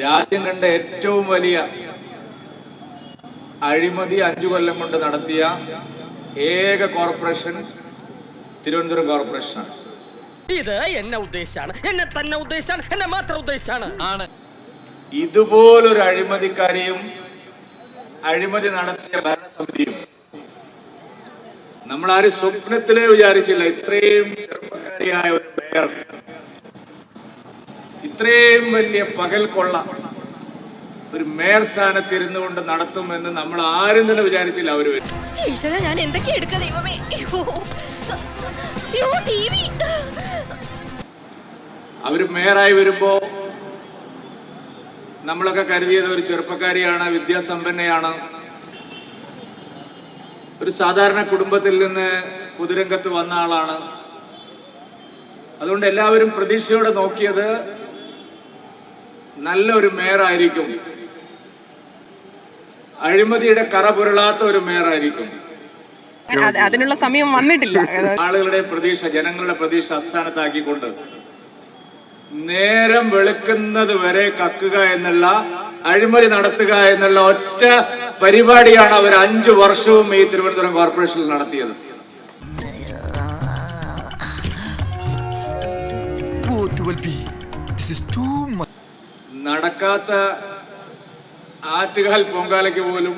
രാജ്യം കണ്ട ഏറ്റവും വലിയ അഴിമതി അഞ്ചു കൊല്ലം കൊണ്ട് നടത്തിയ ഏക കോർപ്പറേഷൻ തിരുവനന്തപുരം കോർപ്പറേഷനാണ്. ഇത് എന്നെ ഉദ്ദേശാണ് എന്നെ തന്നെ ഉദ്ദേശാണ് എന്നെ മാത്രം ഉദ്ദേശാണ് ആണ്. ഇതുപോലൊരു അഴിമതിക്കാരെയും അഴിമതി നടത്തിയ ഭരണസമിതിയും നമ്മൾ ആരും സ്വപ്നത്തിലേ വിചാരിച്ചില്ല ഇത്രയും ചെറുപ്പക്കാരിയായ ഒരു മേയർ ഇത്രയും വലിയ പകൽ കൊള്ള ഒരു മേയർ സ്ഥാനത്ത് ഇരുന്നു കൊണ്ട് നടത്തുമെന്ന് നമ്മൾ ആരും തന്നെ വിചാരിച്ചില്ല അവർ ഞാൻ എന്തൊക്കെ എടുക്ക ദൈവമേ? അവർ മേയറായി വരുമ്പോ നമ്മളൊക്കെ കരുതിയത് ഒരു ചെറുപ്പക്കാരിയാണ് വിദ്യാസമ്പന്നയാണ്. ഒരു സാധാരണ കുടുംബത്തിൽ നിന്ന് പൊതുരംഗത്ത് വന്ന ആളാണ്. അതുകൊണ്ട് എല്ലാവരും പ്രതീക്ഷയോടെ നോക്കിയത് നല്ലൊരു മേയറായിരിക്കും അഴിമതിയുടെ കറ പുരളാത്ത ഒരു മേയറായിരിക്കും അതിനുള്ള സമയം വന്നിട്ടില്ല ആളുകളുടെ പ്രതീക്ഷ ജനങ്ങളുടെ പ്രതീക്ഷ അസ്ഥാനത്താക്കിക്കൊണ്ട് നേരം വെളുക്കുന്നത് വരെ കക്കുക എന്നുള്ള അഴിമതി നടത്തുക എന്നുള്ള ഒറ്റ പരിപാടിയാണ് അവർ അഞ്ചു വർഷവും ഈ തിരുവനന്തപുരം കോർപ്പറേഷനിൽ നടത്തിയത് Oh, 12B. This is too much. നടക്കാത്ത ആറ്റുകാൽ പൊങ്കാലയ്ക്ക് പോലും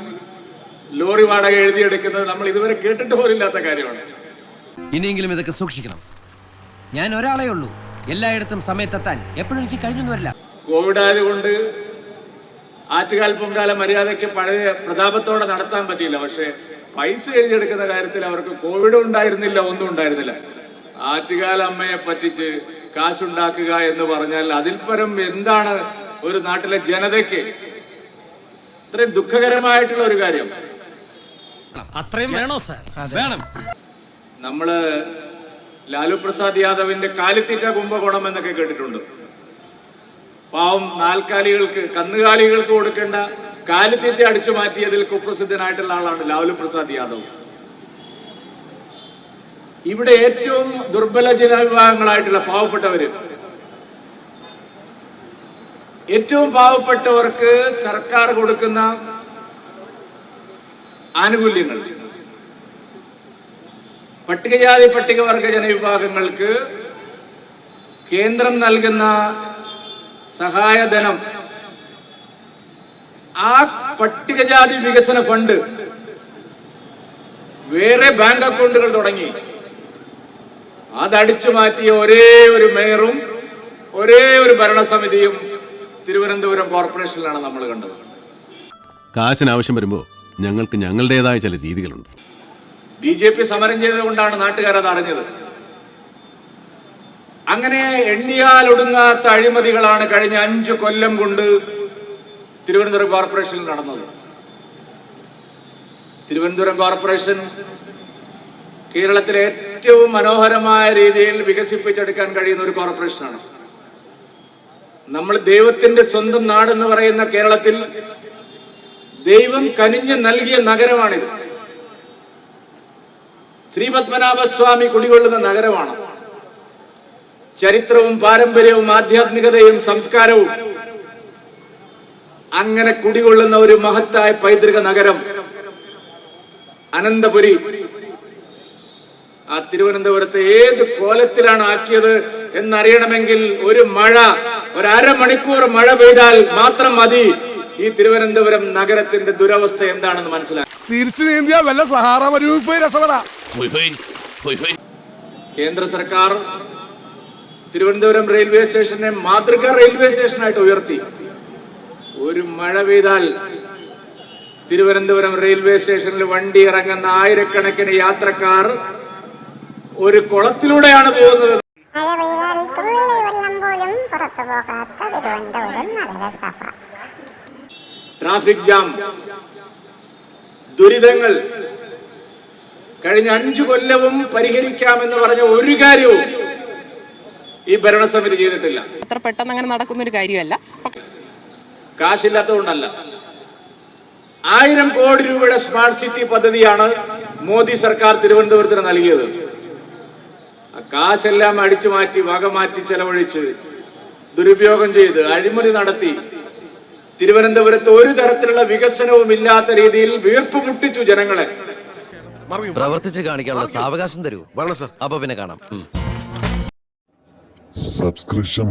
ലോറി വാടക എഴുതിയെടുക്കുന്നത് നമ്മൾ ഇതുവരെ കേട്ടിട്ട് പോലില്ലാത്ത കാര്യമാണ്. ഇനിയെങ്കിലും ഇതൊക്കെ സൂക്ഷിക്കണം. ഞാൻ ഒരാളേ ഉള്ളൂ. എല്ലായിടത്തും സമയത്തെത്താൻ എപ്പോഴും എനിക്ക് കഴിഞ്ഞൊന്നും വരില്ല. കോവിഡ് ആയതുകൊണ്ട് ആറ്റുകാൽ പൊങ്കാല മര്യാദയ്ക്ക് പഴയ പ്രതാപത്തോടെ നടത്താൻ പറ്റിയില്ല. പക്ഷെ പൈസ എഴുതിയെടുക്കുന്ന കാര്യത്തിൽ അവർക്ക് കോവിഡ് ഉണ്ടായിരുന്നില്ല ഒന്നും ഉണ്ടായിരുന്നില്ല. ആറ്റുകാൽ അമ്മയെ പറ്റിച്ച് കാശുണ്ടാക്കുക എന്ന് പറഞ്ഞാൽ അതിൽ പരം എന്താണ് ഒരു നാട്ടിലെ ജനതയ്ക്ക് ഇത്രയും ദുഃഖകരമായിട്ടുള്ള ഒരു കാര്യം. അത്രയും വേണോ സാർ? വേണം. നമ്മൾ ലാലു പ്രസാദ് യാദവിന്റെ കാലിത്തീറ്റ കുംഭകോണം എന്നൊക്കെ കേട്ടിട്ടുണ്ട്. പാവം നാൽക്കാലികൾക്ക് കന്നുകാലികൾക്ക് കൊടുക്കേണ്ട കാലിത്തീറ്റ അടിച്ചു മാറ്റിയതിൽ കുപ്രസിദ്ധനായിട്ടുള്ള ആളാണ് ലാലു പ്രസാദ് യാദവ്. ഇവിടെ ഏറ്റവും ദുർബല ജനവിഭാഗങ്ങളായിട്ടുള്ള പാവപ്പെട്ടവര് ഏറ്റവും പാവപ്പെട്ടവർക്ക് സർക്കാർ കൊടുക്കുന്ന ആനുകൂല്യങ്ങൾ. പട്ടികജാതി പട്ടികവർഗ ജനവിഭാഗങ്ങൾക്ക് കേന്ദ്രം നൽകുന്ന സഹായധനം ആ പട്ടികജാതി വികസന ഫണ്ട് വേറെ ബാങ്ക് അക്കൗണ്ടുകൾ തുടങ്ങി. അതടിച്ചു മാറ്റിയ ഒരേ ഒരു മേയറും ഒരേ ഒരു ഭരണസമിതിയും തിരുവനന്തപുരം കോർപ്പറേഷനിലാണ് നമ്മൾ കണ്ടത്. കാശിന് ആവശ്യം വരുമ്പോൾ ഞങ്ങൾക്ക് ഞങ്ങളുടേതായ ചില രീതികളുണ്ട്. ബി ജെ പി സമരം ചെയ്തുകൊണ്ടാണ് നാട്ടുകാരത് അറിഞ്ഞത്. അങ്ങനെ എണ്ണിയാൽ ഒടുങ്ങാത്ത അഴിമതികളാണ് കഴിഞ്ഞ അഞ്ചു കൊല്ലം കൊണ്ട് തിരുവനന്തപുരം കോർപ്പറേഷനിൽ നടന്നത്. തിരുവനന്തപുരം കോർപ്പറേഷൻ കേരളത്തിലെ ഏറ്റവും മനോഹരമായ രീതിയിൽ വികസിപ്പിച്ചെടുക്കാൻ കഴിയുന്ന ഒരു കോർപ്പറേഷനാണ്. നമ്മൾ ദൈവത്തിന്റെ സ്വന്തം നാടെന്ന് പറയുന്ന കേരളത്തിൽ ദൈവം കനിഞ്ഞ് നൽകിയ നഗരമാണിത്. ശ്രീപത്മനാഭസ്വാമി കുടികൊള്ളുന്ന നഗരമാണ്. ചരിത്രവും പാരമ്പര്യവും ആധ്യാത്മികതയും സംസ്കാരവും അങ്ങനെ കുടികൊള്ളുന്ന ഒരു മഹത്തായ പൈതൃക നഗരം അനന്തപുരി. ആ തിരുവനന്തപുരത്തെ ഏത് കോലത്തിലാണ് ആക്കിയത് എന്നറിയണമെങ്കിൽ ഒരു മഴ ഒരു അരമണിക്കൂർ മഴ പെയ്താൽ മാത്രം മതി. ഈ തിരുവനന്തപുരം നഗരത്തിന്റെ ദുരവസ്ഥ എന്താണെന്ന് മനസ്സിലാക്കി തിരിച്ചു നീന്തിയ വല്ല സഹാറ മരുവിപ്പ് രസപ്പെടാ. കേന്ദ്ര സർക്കാർ തിരുവനന്തപുരം റെയിൽവേ സ്റ്റേഷനെ മാതൃക റെയിൽവേ സ്റ്റേഷനായിട്ട് ഉയർത്തി. ഒരു മഴ പെയ്താൽ തിരുവനന്തപുരം റെയിൽവേ സ്റ്റേഷനിൽ വണ്ടി ഇറങ്ങുന്ന ആയിരക്കണക്കിന് യാത്രക്കാർ ഒരു കുളത്തിലൂടെയാണ് പോകുന്നത്. മഴ പെയ്താൽ തുള്ളി വെള്ളം പോലും പുറത്തു പോകാത്ത തിരുവനന്തപുരം നഗരസഭ. ട്രാഫിക് ജാം ദുരിതങ്ങൾ കഴിഞ്ഞ അഞ്ചു കൊല്ലവും പരിഹരിക്കാമെന്ന് പറഞ്ഞ ഒരു കാര്യവും ഈ ഭരണസമിതി ചെയ്തിട്ടില്ല. ഇത്ര പെട്ടെന്ന് അങ്ങനെ നടക്കുന്ന ഒരു കാര്യമല്ല. കാശില്ലാത്തതുകൊണ്ടല്ല. ആയിരം കോടി രൂപയുടെ സ്മാർട്ട് സിറ്റി പദ്ധതിയാണ് മോദി സർക്കാർ തിരുവനന്തപുരത്തിന് നൽകിയത്. കാശെല്ലാം അടിച്ചു മാറ്റി വക മാറ്റി ചെലവഴിച്ച് ദുരുപയോഗം ചെയ്ത് അഴിമതി നടത്തി. തിരുവനന്തപുരത്ത് ഒരു തരത്തിലുള്ള വികസനവും ഇല്ലാത്ത രീതിയിൽ വീർപ്പ് മുട്ടിച്ചു ജനങ്ങളെ. പ്രവർത്തിച്ച് കാണിക്കാനുള്ള സാവകാശം തരൂ. അപ്പൊ പിന്നെ കാണാം. സബ്സ്ക്രിപ്ഷൻ